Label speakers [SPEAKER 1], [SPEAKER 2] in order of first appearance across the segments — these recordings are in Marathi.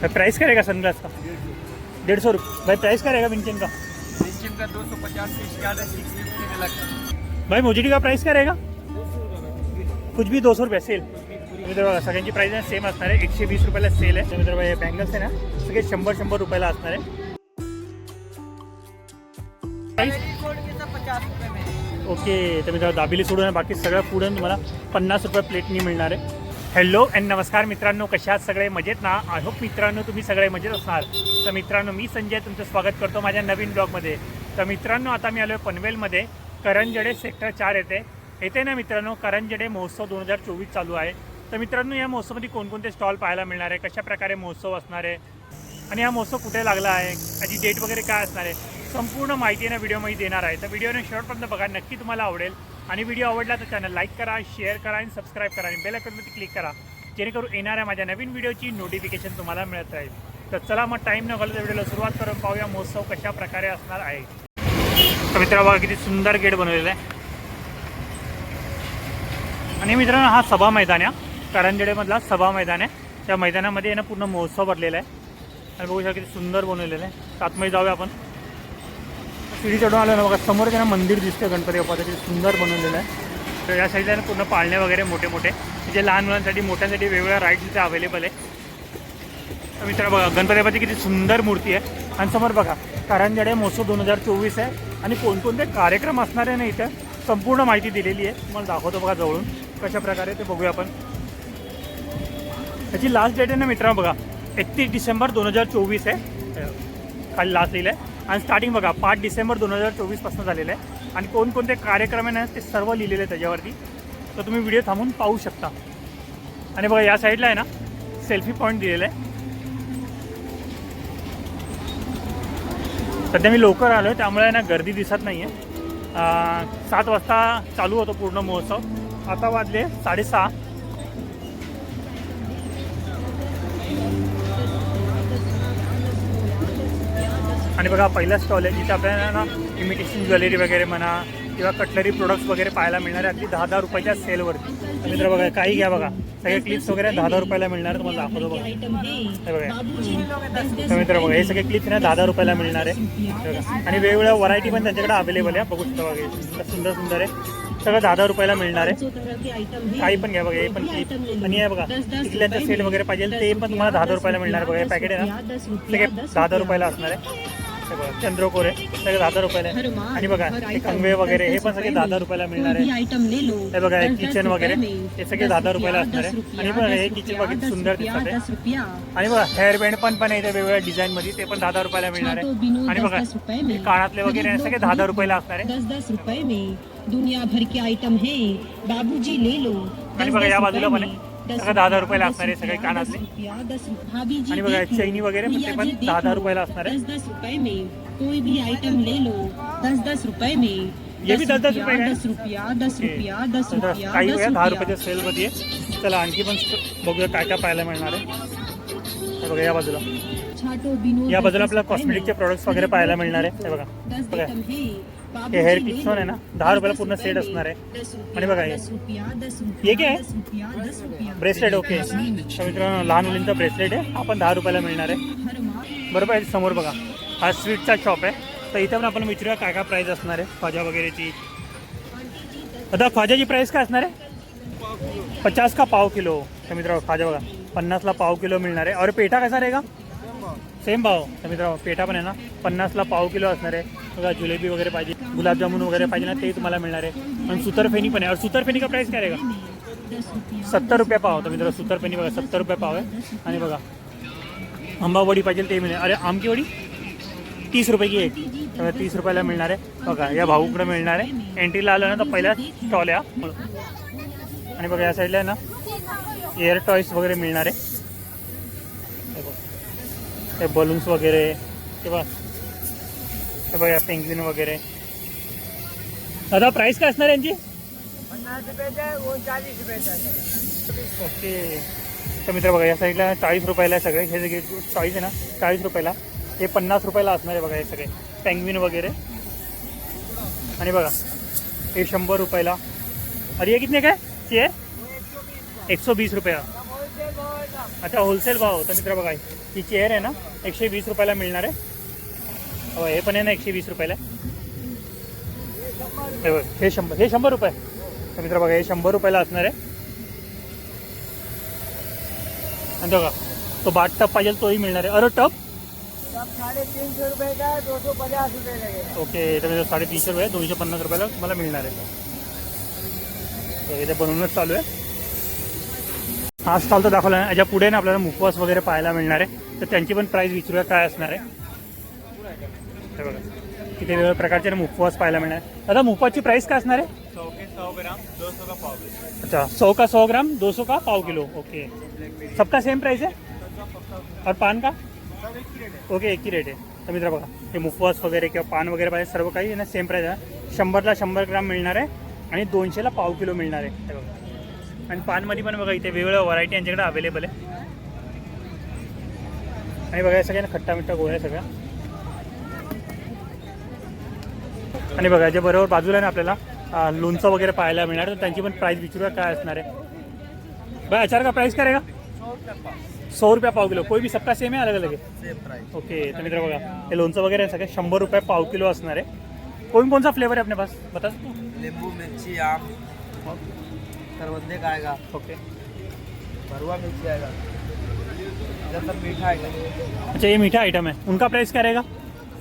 [SPEAKER 1] भाई प्राइस क्या रहेगा सनग्लास का? डेढ़ सौ रुपये। भाई प्राइस क्या रहेगा विंचन का?
[SPEAKER 2] सिक्किम का दो सौ पचास से स्टार्ट है सिक्स फिफ्टी अलग
[SPEAKER 1] भाई मोजिटी का प्राइस काय रहेगा कुछ भी दो सौ रुपये सेल मित्र बघा सगळ्यांची प्राईस आहे सेम असणार आहे एकशे वीस रुपयाला सेल आहे मित्र हे बँगल्स आहे ना सगळे शंभर शंभर रुपयाला असणार आहे ओके तर मित्रांनो दाबिली सोडून बाकी सगळं पुढं तुम्हाला पन्नास रुपये प्लेटनी मिळणार आहे. हॅलो अँड नमस्कार मित्रांनो कशा सगळे? मजेत ना? आय होप मित्रांनो तुम्ही सगळे मजेत असणार तर मित्रांनो मी संजय तुमचं स्वागत करतो माझ्या नवीन ब्लॉगमध्ये. तर मित्रांनो आता मी आलो आहे पनवेलमध्ये. करंजडे सेक्टर चार येते. येते ना मित्रांनो करंजडे महोत्सव दोन हजार चोवीस चालू आहे. तर मित्रांनो या महोत्सवमध्ये कोणकोणते स्टॉल पाहायला मिळणार आहे? कशा प्रकारे महोत्सव असणार आहे? आणि हा महोत्सव कुठे लागला आहे? याची डेट वगैरे काय असणार आहे? संपूर्ण माहिती ना व्हिडिओमध्ये देणार आहे. तर व्हिडिओने शेवटपर्यंत बघा. नक्की तुम्हाला आवडेल. आणि व्हिडिओ आवडला तर चॅनल लाईक करा शेअर करा आणि सबस्क्राईब करा आणि बेल आयकॉनवरती क्लिक करा. जेणेकरून येणाऱ्या माझ्या नवीन व्हिडिओची नोटिफिकेशन तुम्हाला मिळत राहील. तर चला मग टाईम न घालता व्हिडिओला सुरुवात करून पाहूया महोत्सव कशा प्रकारे असणार आहे. तर मित्रांनो बघा किती सुंदर गेट बनवलेला आहे. आणि मित्रांनो हा सभा मैदान आहे. करंजेडेमधला सभा मैदान आहे. त्या मैदानामध्ये यानं पूर्ण महोत्सव भरलेला आहे. आणि बघू शकता किती सुंदर बनवलेलं आहे. आतमध्ये जाऊया आपण. शिडी चढून आलो ना बघा समोर त्यांना मंदिर दिसतं गणपती बाप्पाचं किती सुंदर बनवलेलं आहे. तर या साईडला पूर्ण पाळणे वगैरे मोठे मोठे जे लहान मुलांसाठी मोठ्यांसाठी वेगवेगळ्या राईड्स इथे अवेलेबल आहे. मित्रा मित्र बघा गणपती बाप्पाची किती सुंदर मूर्ती आहे. आणि समोर बघा कारंजडे महोत्सव दोन हजार चोवीस आहे. आणि कोणकोणते कार्यक्रम असणार आहे ना इथं संपूर्ण माहिती दिलेली आहे. तुम्हाला दाखवतो बघा जवळून कशा प्रकारे ते बघूया आपण. त्याची लास्ट डेट आहे ना मित्रांनो बघा एकतीस डिसेंबर दोन हजार चोवीस आहे. खाली लास्ट लिहिलं आहे. आणि स्टार्टिंग बघा पाच डिसेंबर दोन हजार चोवीसपासून झालेलं आहे. आणि कोणकोणते कार्यक्रम आहे ना ते सर्व लिहिलेले आहे त्याच्यावरती. तर तुम्ही व्हिडिओ थांबून पाहू शकता. आणि बघा या साईडला आहे ना सेल्फी पॉईंट दिलेला आहे. सध्या मी लवकर आलो आहे त्यामुळे ना गर्दी दिसत नाही आहे सात वाजता चालू होतो पूर्ण महोत्सव. आता वाजले साडेसहा. आणि बघा पहिला स्टॉल आहे जिथे आपल्याला ना इमिटेशन ज्वेलरी वगैरे म्हणा किंवा कटलरी प्रोडक्ट्स वगैरे पाहायला मिळणार आहे अगदी दहा दहा रुपयाच्या सेलवरती मित्र बघा काही घ्या बघा. सगळे क्लिप्स वगैरे दहा दहा रुपयाला मिळणार आहे. तुम्हाला दाखवतो बघा. हे बघा. तर मित्र बघा हे सगळे क्लिप्स ना दहा दहा रुपयाला मिळणार आहे. बघा. आणि वेगवेगळ्या व्हरायटी पण त्यांच्याकडे अवेलेबल आहे. बघू शकता बघा सुंदर सुंदर आहे. सगळं दहा दहा रुपयाला मिळणार आहे. काही पण घ्या बघा हे पण क्लिप आणि हे बघा टिकल्यांचा सेल वगैरे पाहिजे ते पण तुम्हाला दहा दहा रुपयाला मिळणार बघा हे पॅकेट आहे ना. सगळे दहा दहा रुपयाला असणार आहे. बघा चंद्रकोर सगळे दहा रुपयाला. आहे आणि बघा हे कंगवे वगैरे हे पण सगळे दहा रुपयाला मिळणार आहे हे बघा हे किचन वगैरे. हे सगळे दहा
[SPEAKER 3] रुपया,
[SPEAKER 1] रुपयाला असणार आहे.
[SPEAKER 3] रुपया,
[SPEAKER 1] आणि बघा हे किचन
[SPEAKER 3] रुपया, दस
[SPEAKER 1] सुंदर
[SPEAKER 3] रुपया,
[SPEAKER 1] दिसत आहे
[SPEAKER 3] रुपया.
[SPEAKER 1] आणि बघा हेअर बँड पण पण आहे वेगवेगळ्या डिझाईन मध्ये. ते पण दहा रुपयाला मिळणार आहे. आणि बघा कानातले वगैरे सगळे दहा रुपयाला असणार आहे.
[SPEAKER 3] दस दस रुपए में. दुनिया भर के आइटम है. बाबूजी ले लो.
[SPEAKER 1] आणि बघा या बाजूला पण. आहे. सगळं दहा दहा
[SPEAKER 3] रुपया,
[SPEAKER 1] रुपयाला असणार आहे सगळे
[SPEAKER 3] रुपया,
[SPEAKER 1] कानातले.
[SPEAKER 3] रुपया, रुपया.
[SPEAKER 1] आणि बघा. चैनी वगैरे पण ते पण दहा दहा. रुपयाला असणार आहे
[SPEAKER 3] दस रुपए में कोई भी आइटम ले लो दस दस रुपए में
[SPEAKER 1] ये भी दस
[SPEAKER 3] रुपया दस. रुपया दस रुपया
[SPEAKER 1] काही
[SPEAKER 3] दस
[SPEAKER 1] वेळा दहा
[SPEAKER 3] रुपया.
[SPEAKER 1] रुपयाच्या सेलमध्ये आहे चला आणखी पण बघूया काय काय पाहायला मिळणार आहे बघा या बाजूला या बाजूला आपल्याला कॉस्मेटिकचे. प्रोडक्ट्स वगैरे पाहायला मिळणार आहे. हे बघा. बघा.
[SPEAKER 3] है
[SPEAKER 1] हेअर किचन आहे ना. दहा रुपयाला पूर्ण सेट. असणार आहे. आणि बघा हे. हे काय आहे? ब्रेसलेट ओके तर मित्रांनो लहान मुलींचा ब्रेसलेट आहे. हा पण दहा रुपयाला मिळणार आहे. बरोबर आहे समोर बघा. हा स्वीटचा शॉप आहे. तर इथं पण आपण विचारूया काय काय प्राईस असणार आहे. ख्वाजा वगैरेची. आता ख्वाजाची प्राईस काय असणार आहे? पचास का पाव किलो? तर मित्रांनो ख्वाजा बघा. पन्नासला पाव किलो मिळणार आहे. और पेठा कसा रहेगा? सेम भाव. तर मित्रांनो पेठा पण आहे ना पन्नासला पाव किलो असणार आहे. बघा जिलेबी वगैरे पाहिजे गुलाबजामुन वगैरे पाहिजे ना ते तुम्हाला मिळणार आहे. आणि सुतरफेनी पण आहे. और सुतरफेनी का प्राईस काय
[SPEAKER 3] आहे का?
[SPEAKER 1] सत्तर रुपये पाव. तर मित्र सुतरफेनी बघा सत्तर रुपये पाव आहे. आणि बघा आंबावडी पाहिजे ते मिळेल अरे आमकी वडी? तीस रुपये की एक? तर तीस रुपयाला मिळणार आहे. बघा या भाऊकडे मिळणार आहे. एंट्रीला आलं ना तर पहिला स्टॉल या. आणि बघा या साईडला आहे ना एअर टॉईस वगैरे मिळणार आहे. हे बघ. हे बलून्स वगैरे किंवा हे बघा पेंग्विन वगैरे दादा प्राईस काय असणार यांची?
[SPEAKER 2] पन्नास रुपयाचा वो चालीस रुपयाचा
[SPEAKER 1] ओके तर मित्र बघा या साईडला चाळीस रुपयाला सगळे. हे सगळे चाळीस आहे ना चाळीस रुपयाला. हे पन्नास रुपयाला असणार आहे बघा हे सगळे. पेंग्विन वगैरे आणि बघा हे शंभर रुपयाला. अरे ये कितने काय चेअर एक सौ बीस रुपया. अच्छा होलसेल भाव होता मित्र बघा. ही चेअर आहे ना एकशे वीस रुपयाला मिळणार आहे. हो, हे पण आहे ना एकशे वीस रुपयाला. हे बघ हे शंभर हे शंभर रुपये. तर मित्र बघा हे शंभर रुपयाला असणार आहे. आणि बघा तो बाट टप पाहिजे तोही मिळणार आहे. अरे टप
[SPEAKER 2] साढ़े तीन का
[SPEAKER 1] ओके तर साडेतीनशे रुपये दोनशे पन्नास रुपयाला तुम्हाला मिळणार आहे. इथे बनवूनच चालू आहे. हा स्टॉल तर दाखवला आहे याच्यापुढे ना आपल्याला मुखवास वगैरे पाहायला मिळणार आहे. तर त्यांची पण प्राईस विचारूया काय असणार आहे. बघा. इथे वेगवेगळ्या प्रकारचे मुखवास पाहायला मिळणार आहे. दादा मुखवासची प्राईस काय असणार आहे? अच्छा. सौ का सौ ग्राम दो सौ का पाव किलो? ओके सबका सेम प्राइस है और पान का? ओके एक ही रेट आहे तर मित्र बघा हे मुखवास वगैरे किंवा पान वगैरे पाहिजे सर्व काही ना सेम प्राईस आहे. शंभरला शंभर ग्राम मिळणार आहे आणि दोनशेला पाव किलो मिळणार आहे. आणि पानमध्ये पण बघा इथे वेगवेगळ्या व्हरायटी यांच्याकडे अवेलेबल आहे. आणि बघा या सगळ्यांना खट्टा मिठ्ठा गोळ्या सगळ्या. आणि बघा याच्या बरोबर बाजूला ना आपल्याला लोणचं वगैरे पाहायला मिळणार तर त्यांची पण प्राईस विचारूया काय असणार आहे. बघा अचार का प्राईस काय का?
[SPEAKER 2] सौ रुपये पाव
[SPEAKER 1] रुपया पाव किलो. कोई भी सबका सेम आहे अलग अलग ओके तर मित्र बघा हे लोणचं वगैरे सगळे शंभर रुपये पाव किलो असणार आहे. कोण कोणचा फ्लेवर आहे आपल्या पास? बता.
[SPEAKER 2] लिंबू मिरची आम. करवंदे का आएगा।
[SPEAKER 1] ओके।
[SPEAKER 2] भरवा मिर्ची आएगा इधर सब मीठा आएगा
[SPEAKER 1] अच्छा ये मीठा आइटम है। उनका प्राइस क्या रहेगा?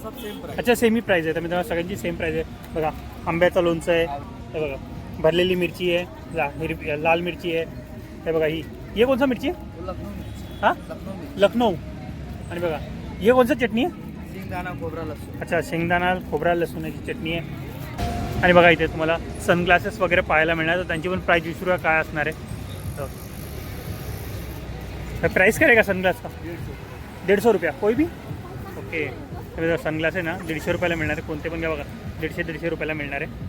[SPEAKER 2] सब सेम प्राइस
[SPEAKER 1] अच्छा सेम ही प्राइस आहे तर मित्रांनो सगळ्यांची सेम प्राइस आहे बघा आंब्याचं लोणचं आहे हे। बघा भरलेली मिरची आहे ला हिरवी लाल मिरची आहे हे बघा ही। ये कोणसा मिरची आहे
[SPEAKER 2] मिर्ची।
[SPEAKER 1] हाँ?
[SPEAKER 2] लखनऊ
[SPEAKER 1] लखनऊ। आणि बघा ये कोणसा चटणी आहे
[SPEAKER 2] सिंगदाना खोबरा लहसुन।
[SPEAKER 1] अच्छा शेंगदाणा खोबरा लसूणाची चटणी आहे आणि बघा इथे तुम्हाला सनग्लासेस वगैरे पाहायला मिळणार तर त्यांची पण प्राईस वीस रुपया काय असणार आहे. तर प्राईस काय रहेगा सनग्लास का दीडशे दीडशे रुपया. कोई भी ओके तर सनग्लास आहे ना दीडशे रुपयाला मिळणार आहे. कोणते पण घ्या बघा. दीडशे दीडशे रुपयाला मिळणार आहे.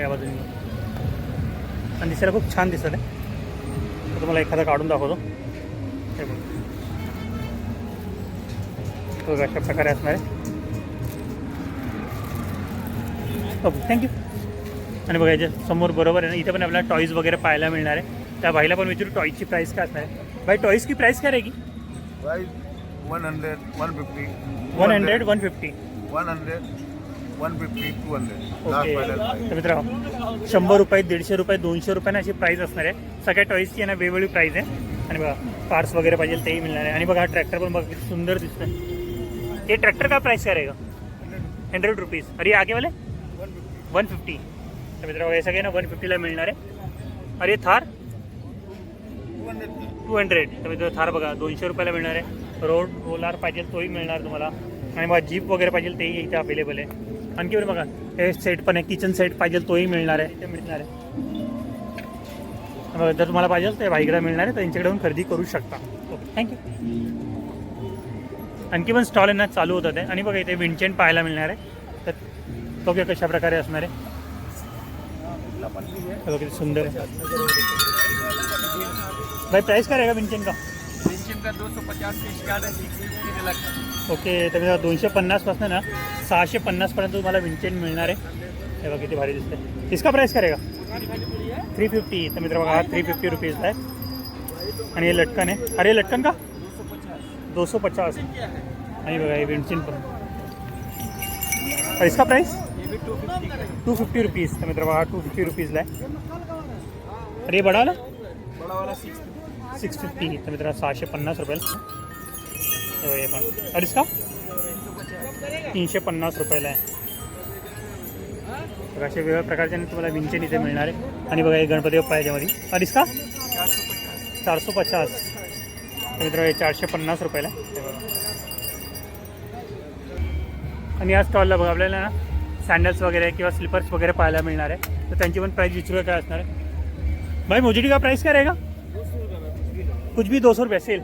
[SPEAKER 1] या बाजूने. आणि दिसायला खूप छान दिसत आहे. तुम्हाला एखादा काढून दाखवतो. हे बघ. बघा अशा प्रकारे असणार आहे. ओके थँक्यू आणि बघा याच्या समोर बरोबर आहे ना इथे पण आपल्याला टॉईज वगैरे पाहायला मिळणार आहे. त्या भाईला पण विचारू टॉईजची प्राईस काय असणार आहे? भाई टॉईज की? प्राईस काय
[SPEAKER 4] 100, 150.
[SPEAKER 1] One hundred one fifty
[SPEAKER 4] 100, 150, 200. Last
[SPEAKER 1] okay
[SPEAKER 4] final price.
[SPEAKER 1] तर मित्रांनो शंभर रुपये दीडशे रुपये दोनशे रुपयाने अशी प्राईस असणार आहे. सगळ्या टॉईजची आहे ना वेगवेगळी प्राईस आहे. आणि बघा कार्ड्स वगैरे पाहिजे तेही मिळणार आहे. आणि बघा हा ट्रॅक्टर पण बघा सुंदर दिसतोय. ये ट्रैक्टर का प्राइस क्या रहेगा हंड्रेड रुपीज़ ये आगे वाले? One fifty. तर मित्रांनो हे सगळे ना वन फिफ्टीला मिळणार आहे अरे थार? Two hundred. तर मित्रांनो थार बघा दोनशे रुपयाला मिळणार आहे रोड रोलार पाहिजे तोही मिळणार तुम्हाला. आणि बघा जीप वगैरह वगैरे पाहिजे तेही इथे अवेलेबल आहे. आणखी बघा हे सेट पण किचन सेट पाहिजे तोही मिळणार आहे. ते मिळणार आहे. बघा, पाहिजे तर भाईकडे मिळणार आहे तर यांच्याकडे येऊन खरेदी करू शकता. ओके थँक्यू आणखी पण स्टॉल आहे ना चालू होतात आहे आणि बघा इथे विंडचेन पाहायला मिळणार आहे. तर बघूया कशा प्रकारे असणार आहे. बघा किती सुंदर आहे. भाई प्राइस काय विंडचेन का
[SPEAKER 2] सिंचिन का
[SPEAKER 1] ओके तर दोनशे पन्नासपासून ना सहाशे पन्नासपर्यंत तुम्हाला विंडचेन मिळणार आहे. हे बघा किती भारी दिसते इसका प्राइस करेगा थ्री फिफ्टी तर मित्र बघा हा थ्री फिफ्टी रुपीजला आहे. आणि हे लटकन आहे. अरे लटकन का? दो सौ पचास। आणि बघा हे पर पण. और इसका प्राइस टू फिफ्टी रुपीज़ तर मित्र बघा टू फिफ्टी रुपीजला आहे. अरे बडा वाला
[SPEAKER 2] बड़ा वाला सिक्स फिफ्टी
[SPEAKER 1] सिक्स फिफ्टी तर मित्र सहाशे पन्नास रुपयाला हे पण. और इसका? तीनशे पन्नास रुपयाला आहे. बघा असे वेगवेगळ्या प्रकारचे तुम्हाला विंचन इथे मिळणार आहे. आणि बघा हे गणपती बाप्पा याच्यामध्ये और इसका?
[SPEAKER 2] चार सौ पचास
[SPEAKER 1] चारशे पचास मित्र चारशे पन्नास रुपयाला. आणि या स्टॉलला बघा आपल्याला ना सँडल्स वगैरे किंवा स्लिपर्स वगैरे पाहायला मिळणार आहे. तर त्यांची पण प्राईस विचारूया काय असणार आहे. भाई मोजडी का प्राइस काय रहेगा? कुछ भी दो सौ रुपये सेल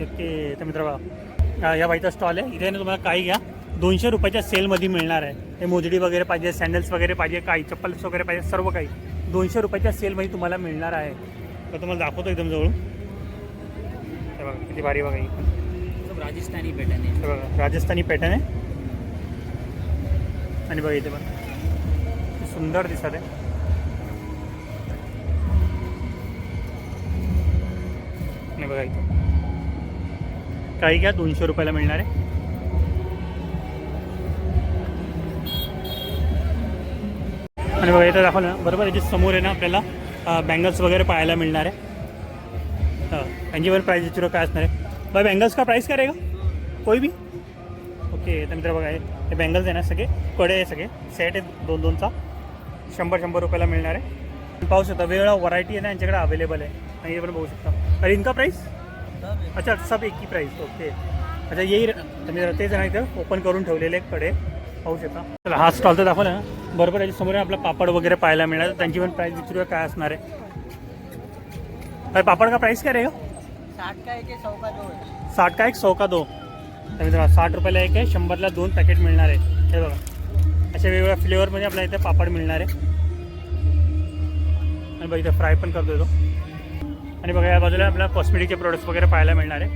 [SPEAKER 1] ओके तर मित्र बघा या बाईचा स्टॉल आहे. इथे ना तुम्हाला काही घ्या. दोनशे रुपयाच्या सेलमध्ये मिळणार आहे. हे मोजडी वगैरे पाहिजे सँडल्स वगैरे पाहिजे काही चप्पल्स वगैरे पाहिजे सर्व काही. दोनशे रुपयाच्या सेलमध्ये तुम्हाला मिळणार आहे. तर तुम्हाला दाखवतो एकदम जवळून. हे बघा किती भारी बघा ही
[SPEAKER 2] राजस्थानी पॅटर्न
[SPEAKER 1] आहे. बघा राजस्थानी पॅटर्न आहे. आणि बघा इथे पण. सुंदर दिसत आहे. आणि बघा इथे. काही घ्या दोनशे रुपयाला मिळणार आहे. आणि बघा इथं दाखवलं बरोबर याच्या समोर आहे ना आपल्याला बँगल्स वगैरे पाहायला मिळणार आहे. हां. प्राईज पण काय असणार आहे बाय बँगल्स का प्राईस काय रहेगा कोई भी? ओके तर मित्र बघा हे बँगल्स आहे ना सगळे. कडे आहे सगळे. सेट आहे दोन दोनचा शंभर शंभर रुपयाला मिळणार आहे. पाहू शकता वेगळा व्हरायटी आहे ना यांच्याकडे अवेलेबल आहे. आणि हे पण बघू शकता. अरे इनका प्राईस अच्छा सब एक ही प्राईस ओके अच्छा येईल तुम्ही तेच ना इथं. ओपन करून ठेवलेले आहेत कडे. पाहू शकता. चला हा स्टॉल तर दाखवला ना. बरोबर याच्या समोर आपला पापड वगैरे पाहायला मिळणार. त्यांची पण प्राईस विचारूया काय असणार आहे. अरे पापड का प्राईस काय रहेगा
[SPEAKER 2] साठ का एक सौ का दो है।
[SPEAKER 1] साठ का एक सौ का दो। तर मित्रांनो साठ रुपयाला एक आहे शंभरला दोन पॅकेट मिळणार आहे. हे बघा. अशा वेगवेगळ्या फ्लेवरमध्ये आपल्याला इथे पापड मिळणार आहे. आणि बघा इथे फ्राय पण करतो तो. आणि बघा या बाजूला आपल्याला कॉस्मेटिकचे प्रोडक्ट्स वगैरे पाहायला मिळणार आहे.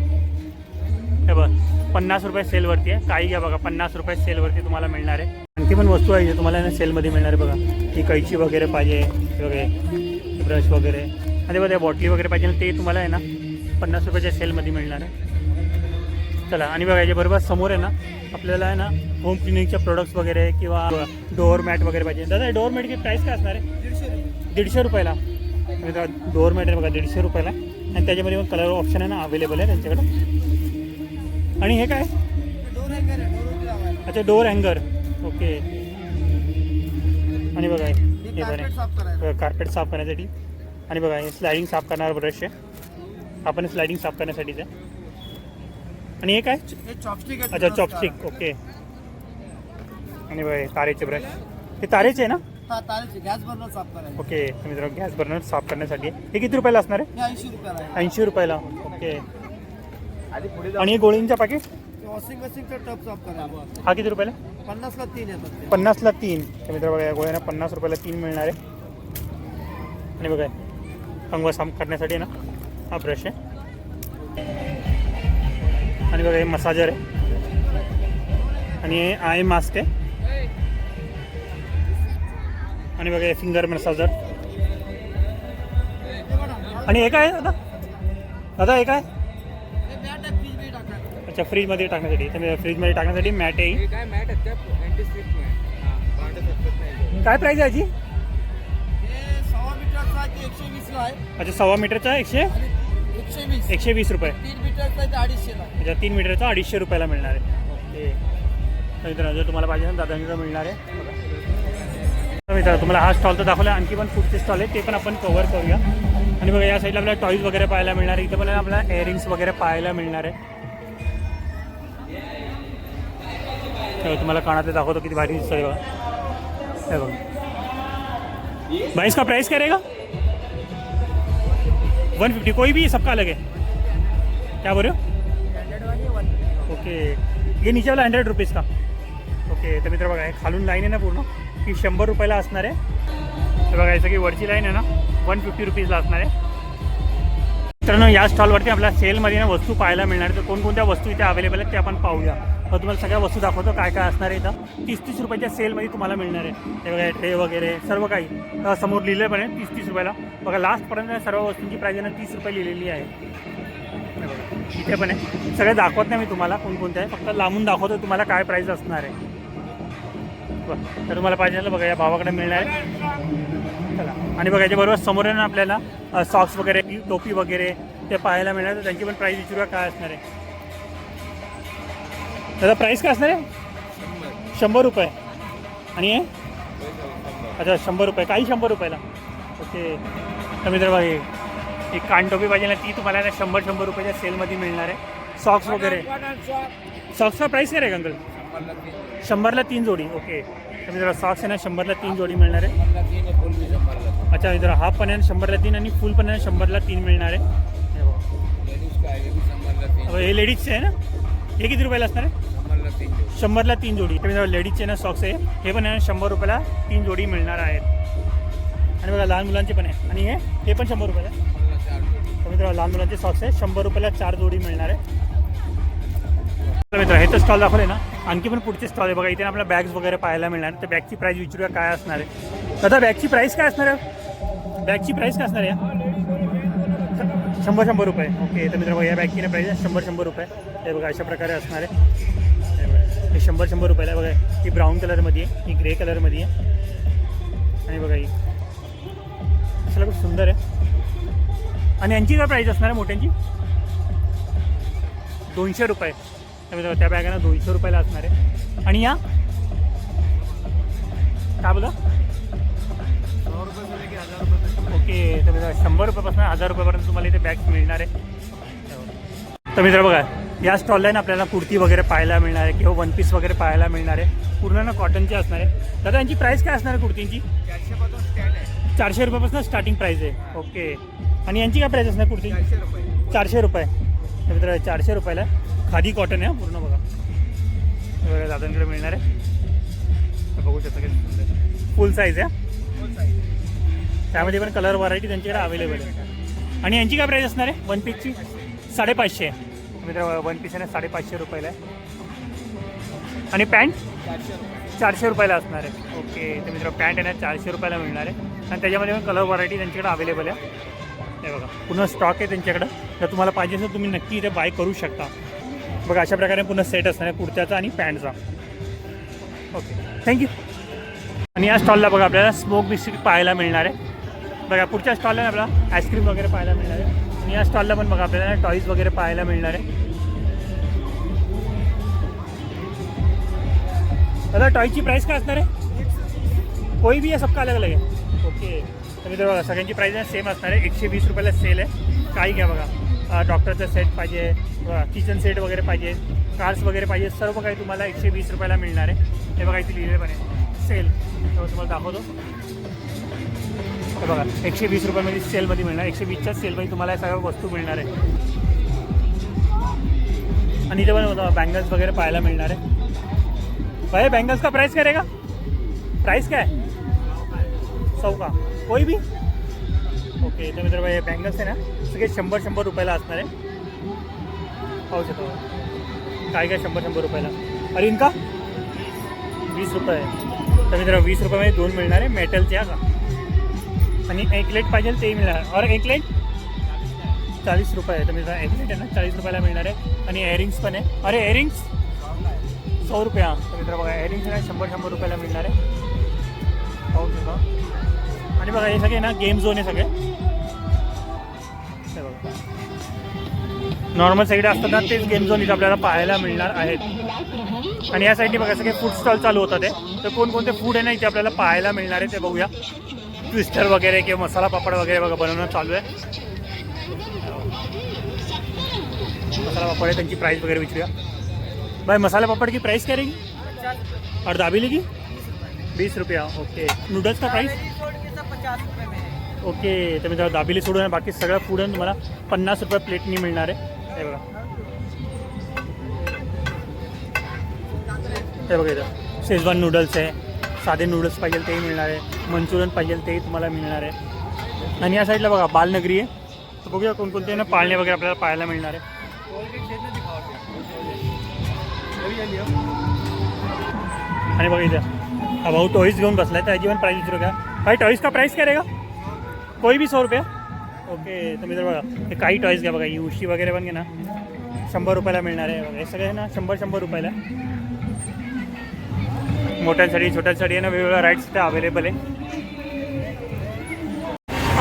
[SPEAKER 1] हे बघ पन्नास रुपये सेलवरती आहे. काही घ्या बघा पन्नास रुपये सेलवरती तुम्हाला मिळणार आहे. आणखी पण वस्तू आहे जे तुम्हाला सेलमध्ये मिळणार आहे. बघा ही कैची वगैरे पाहिजे हे वगैरे ब्रश वगैरे. आणि बघा बॉटली वगैरे पाहिजे ना ते तुम्हाला आहे ना पन्नास रुपयाच्या सेलमध्ये मिळणार आहे. चला आणि बघा याच्याबरोबर समोर आहे ना आपल्याला आहे ना होम क्लिनिकचे प्रोडक्ट्स वगैरे किंवा डोअर मॅट वगैरे पाहिजे. दादा डोअर मॅटची प्राईस काय असणार आहे? दीडशे रुपयाला. डोअर मॅट आहे बघा दीडशे रुपयाला. आणि त्याच्यामध्ये पण कलर ऑप्शन आहे ना अवेलेबल आहे त्यांच्याकडं. आणि हे काय? अच्छा डोअर हँगर ओके आणि बघा हे आहे. कार्पेट साफ करण्यासाठी. आणि बघा हे स्लायडिंग साफ करणारा ब्रश आहे. आपण स्लायडिंग साफ करण्यासाठीच आहे. आणि हे काय?
[SPEAKER 2] चॉपस्टिक
[SPEAKER 1] अच्छा चॉपस्टिक ओके आणि बघा हे तारेचे ब्रश हे तारेचे आहे ना?
[SPEAKER 2] हा तारेचे. गॅस बर्नर साफ करायचे.
[SPEAKER 1] ओके तर मित्रांनो गॅस बर्नर साफ करण्यासाठी. हे किती रुपयाला असणार आहे?
[SPEAKER 2] ऐंशी रुपयाला आहे.
[SPEAKER 1] ऐंशी रुपयाला. ओके
[SPEAKER 2] आणि
[SPEAKER 1] हे गोळींचं पाकिट
[SPEAKER 2] वॉशिंग मशीनचं टप साफ करायला
[SPEAKER 1] हा किती रुपयाला
[SPEAKER 2] पन्नासला तीन येतात
[SPEAKER 1] पन्नासला तीन. तर मित्र बघा या गोळ्यांना पन्नास रुपयाला तीन मिळणार आहे. आणि बघा अंग साफ करण्यासाठी ना हा ब्रश आहे. आणि बघा हे मसाजर आहे. आणि हे आय मास्क आहे. आणि बघा हे फिंगर मसाजर. आणि हे काय दादा? दादा हे काय?
[SPEAKER 2] फ्रीज
[SPEAKER 1] अच्छा फ्रीजमध्ये टाकण्यासाठी. तर फ्रीजमध्ये टाकण्यासाठी मॅट आहे ही.
[SPEAKER 2] काय मॅट आहे
[SPEAKER 1] याची?
[SPEAKER 2] एकशे वीसला आहे.
[SPEAKER 1] अच्छा सव्वा मीटरचा एकशे?
[SPEAKER 2] आणि एकशे वीस.
[SPEAKER 1] एकशे वीस रुपये.
[SPEAKER 2] तीन मीटरचा आहे ते अडीचशेला आहे.
[SPEAKER 1] अच्छा तीन मीटरचा अडीचशे रुपयाला मिळणार आहे. ओके. तर मित्रांनो जर तुम्हाला पाहिजे ना दादांचं मिळणार आहे. तर मित्रांनो तुम्हाला हा स्टॉल तर दाखवला आणखी पण पुढचे स्टॉल आहे ते पण आपण कव्हर करूया. आणि बघा या साईडला आपल्याला टॉईज वगैरे पाहायला मिळणार आहे. इथं पण आपल्याला इयरिंग्स वगैरे पाहायला मिळणार आहे. तर तुम्हाला कानातले दाखवतो किती भारी दिसतंय बघा. हे बघा. भाई इसका प्राइस क्या रहेगा वन फिफ्टी कोई भी सबका अलग है। क्या बोल रहे हो? ओके। ये नीचे वाला हंड्रेड रुपीज़ का। ओके तर मित्र बघा हे खालून लाईन आहे ना पूर्ण ती शंभर रुपयाला असणार आहे. तर बघायचं की वरची लाईन आहे ना वन फिफ्टी रुपीजला असणार आहे. मित्रांनो या स्टॉलवरती आपल्याला सेलमध्ये ना वस्तू पाहायला मिळणार आहे तर कोणकोणत्या वस्तू इथे अवेलेबल आहेत ते आपण पाहूया. तर तुम्हाला सगळ्या वस्तू दाखवतो काय काय असणार आहे इथं. तीस तीस रुपयाच्या सेलमध्ये तुम्हाला मिळणार आहे. ते बघा ट्रे वगैरे सर्व काही. समोर लिहिलं पण आहे तीस तीस रुपयाला. बघा लास्टपर्यंत सर्व वस्तूंची प्राईज आहे ना तीस रुपये लिहिलेली आहे. इथे पण आहे. सगळे दाखवत नाही मी तुम्हाला कोणकोणते आहे. फक्त लांबून दाखवतो तुम्हाला काय प्राईज असणार आहे. बरं तर तुम्हाला पाहिजे बघा या भावाकडे मिळणार आहे. चला. आणि बघा याच्याबरोबर समोर ना आपल्याला सॉक्स वगैरे टोपी वगैरे ते पाहायला मिळणार. तर त्यांची पण प्राईस विचारूया काय असणार आहे. त्याचा प्राईस काय असणार आहे? शंभर रुपये. आणि हे? अच्छा शंभर रुपये. काही शंभर रुपयाला? ओके. तर मित्र बघा एक कान टोपी पाहिजे ना ती तुम्हाला ना शंभर शंभर रुपयाच्या सेलमध्ये मिळणार आहे. सॉक्स वगैरे. सॉक्सचा प्राईस काय आहे अंकल? शंभरला तीन जोडी. ओके. तर जरा सॉक्स आहे ना शंभरला तीन जोडी मिळणार आहे. अच्छा जरा हाफ पण आहे शंभरला तीन आणि फुल पण आहे शंभरला तीन मिळणार आहे. हे हे लेडीजचे आहे ना? हे किती रुपयाला असणार आहे? शंभरला तीन जोडी. तुम्ही जरा लेडीजचे ना सॉक्स आहे. हे पण आहे ना शंभर रुपयाला तीन जोडी मिळणार आहेत. आणि बघा लहान मुलांचे पण आहे. आणि हे हे पण शंभर रुपयाला तुम्ही जरा लहान मुलांचे सॉक्स आहे. शंभर रुपयाला चार जोडी मिळणार आहे. तर मित्र हे तर स्टॉल दाखवले ना? आणखी पण पुढचे स्टॉल आहे. बघा इथे आपल्याला बॅग्स वगैरे पाहायला मिळणार. तर बॅगची प्राईस विचारूया काय असणार आहे. दादा बॅगची प्राईस काय असणार आहे? बॅगची प्राईस काय असणार आहे? शंभर शंभर रुपये. ओके तर मित्र या बॅगची प्राईस आहे शंभर शंभर रुपये. हे बघा अशा प्रकारे असणार आहे. हे शंभर शंभर रुपयाला आहे. बघा ही ब्राऊन कलरमध्ये आहे ही ग्रे कलरमध्ये आहे. आणि बघा ही. असं खूप सुंदर आहे. आणि यांची काय प्राईस असणार आहे मोठ्यांची? दोनशे रुपये. तर मित्रांनो त्या बॅगांना दोनशे रुपयाला असणार आहे. आणि या? काय बोला ओके तर मित्र शंभर रुपयापासून हजार रुपयापर्यंत तुम्हाला इथे बॅग्स मिळणार आहे. तर मित्र बघा या स्टॉलला ना आपल्याला कुर्ती वगैरे पाहायला मिळणार आहे किंवा वन पीस वगैरे पाहायला मिळणार आहे. पूर्ण ना कॉटनची असणार आहे. दादा यांची प्राईस काय असणार आहे कुर्तींची?
[SPEAKER 2] चारशे
[SPEAKER 1] चारशे रुपयापासून स्टार्टिंग प्राईस आहे. ओके. आणि यांची काय प्राईस असणार कुर्ती
[SPEAKER 2] चारशे रुपये.
[SPEAKER 1] चारशे रुपये. तर मित्र चारशे रुपयाला. खादी कॉटन आहे पूर्ण बघा. बघा दादांकडे मिळणार आहे. बघू शकता किती फुल साईज आहे त्यामध्ये पण कलर व्हरायटी त्यांच्याकडे अवेलेबल आहे. आणि यांची काय प्राईस असणार आहे? वन पीसची साडेपाचशे. मित्र वन पीस आहे साडेपाचशे रुपयाला आहे. आणि पॅन्ट
[SPEAKER 2] चारशे
[SPEAKER 1] रुपयाला असणार आहे. ओके तर मित्र पॅन्ट आहे ना चारशे रुपयाला मिळणार आहे. आणि त्याच्यामध्ये पण कलर व्हरायटी त्यांच्याकडे अवेलेबल आहे. हे बघा पूर्ण स्टॉक आहे त्यांच्याकडं. जर तुम्हाला पाहिजे असेल तुम्ही नक्की इथे बाय करू शकता. बघा अशा प्रकारे पूर्ण सेट असणार आहे कुर्त्याचा आणि पॅन्टचा. ओके थँक्यू आणि या स्टॉलला बघा आपल्याला स्मोक बिस्किट पाहायला मिळणार आहे. बघा पुढच्या स्टॉलला आपल्याला आईस्क्रीम वगैरे पाहायला मिळणार आहे. आणि या स्टॉलला पण बघा आपल्याला टॉईज वगैरे पाहायला मिळणार आहे. दादा टॉयची प्राईस काय असणार आहे? कोई भी आहे सबका अलग अलग आहे. ओके तर बघा सगळ्यांची प्राईस सेम असणार आहे. एकशे वीस रुपयाला सेल आहे. काही घ्या बघा. डॉक्टरचं सेट पाहिजे किचन सेट वगैरे पाहिजे कार्स वगैरे पाहिजे, सर्व काही तुम्हाला एकशे वीस रुपयाला मिळणार आहे. हे बघा, इथे लिहिलं पण आहे सेल तर तुम्हाला दाखवतो. हे बघा, एकशे वीस रुपयामध्ये सेलमध्ये मिळणार. एकशे वीसच्या सेलमध्ये तुम्हाला या सगळ्या वस्तू मिळणार आहे. आणि इथे पण बँगल्स वगैरे पाहायला मिळणार आहे. भाई बैंगल्स का प्राइस क्या रहेगा प्राइस क्या? है सौ का? कोई भी? ओके तर मित्र भाई बँगल्स आहे ना सगळे शंभर शंभर रुपयाला असणार आहे. पाहू शकतो काय काय शंभर शंभर रुपयाला? अरे इनका? वीस रुपये. तर मित्र वीस रुपयामध्ये दोन मिळणार आहे मेटलचे का? आणि एकलेट पाहिजे तेही मिळणार. और एकलेट चाळीस रुपये. तर मित्र एकलेट आहे ना चाळीस रुपयाला मिळणार आहे. आणि एअरिंग्स पण आहे. अरे एअरिंग्स सौ रुपया तर मित्र बघा एअरिंग्स आहे शंभर शंभर रुपयाला मिळणार आहे. पाहू शकतो आणि बघा हे सगळे ना गेम झोन आहे सगळे. नॉर्मल साईड असतात ना तेच गेम झोन इथे आपल्याला पाहायला मिळणार आहेत. आणि या साईडने बघा सगळे फूड स्टॉल चालू होतात ते तर कोणकोणते फूड आहे ना इथे आपल्याला पाहायला मिळणार आहे ते बघूया. ट्विस्टर वगैरे किंवा मसाला पापड वगैरे बघा बनवणं चालू आहे. मसाला पापड आहे त्यांची प्राईस वगैरे विचारूया. भाई मसाला पापड़ की प्राइस क्या रहेगी और दाबेली की? बीस रुपया ओके. नूडल्स का प्राइस
[SPEAKER 2] पचास रुपये में
[SPEAKER 1] ओके तर मित्रांनो दाबेली सोडून आहे, बाकी सगळं फूड आहे तुम्हाला पन्नास रुपये प्लेटनी मिळणार आहे. हे बघा. हे बघा इथं. शेजवान नूडल्स आहे साधे नूडल्स पाहिजे तेही मिळणार आहे मंचुरियन पाहिजे तेही तुम्हाला मिळणार आहे. आणि या साईडला बघा बालनगरी आहे. तर बघूया कोणकोणते ना पाळणे वगैरे आपल्याला पाहायला मिळणार आहे. आणि बघा इथं. हा भाऊ टॉईस घेऊन बसला आहे तर पण प्राईज विचारू का? भाई टॉईस का प्राईस काय रहेगा? कोई भी सौ रुपया। ओके तुम्ही जर बघा हे काही टॉईस घ्या बघा ही उशी वगैरे पण घे ना. शंभर रुपयाला मिळणार आहे बघा. हे सगळे ना शंभर शंभर रुपयाला. मोठ्यांसाठी छोट्यांसाठी आहे ना वेगवेगळ्या राईड्स ते अवेलेबल आहे.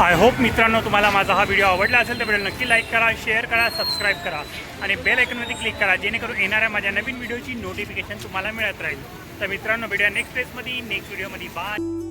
[SPEAKER 1] आय होप मित्रांनो तुम्हाला माझा हा व्हिडिओ आवडला असेल तर व्हिडिओ नक्की लाईक करा शेअर करा सबस्क्राईब करा. आणि बेल आयकनमध्ये क्लिक करा जेणेकरून येणाऱ्या माझ्या नवीन व्हिडिओची नोटिफिकेशन तुम्हाला मिळत राहील. तर मित्रांनो व्हिडिओ नेक्स्ट प्लेसमध्ये नेक्स्ट व्हिडिओमध्ये बाय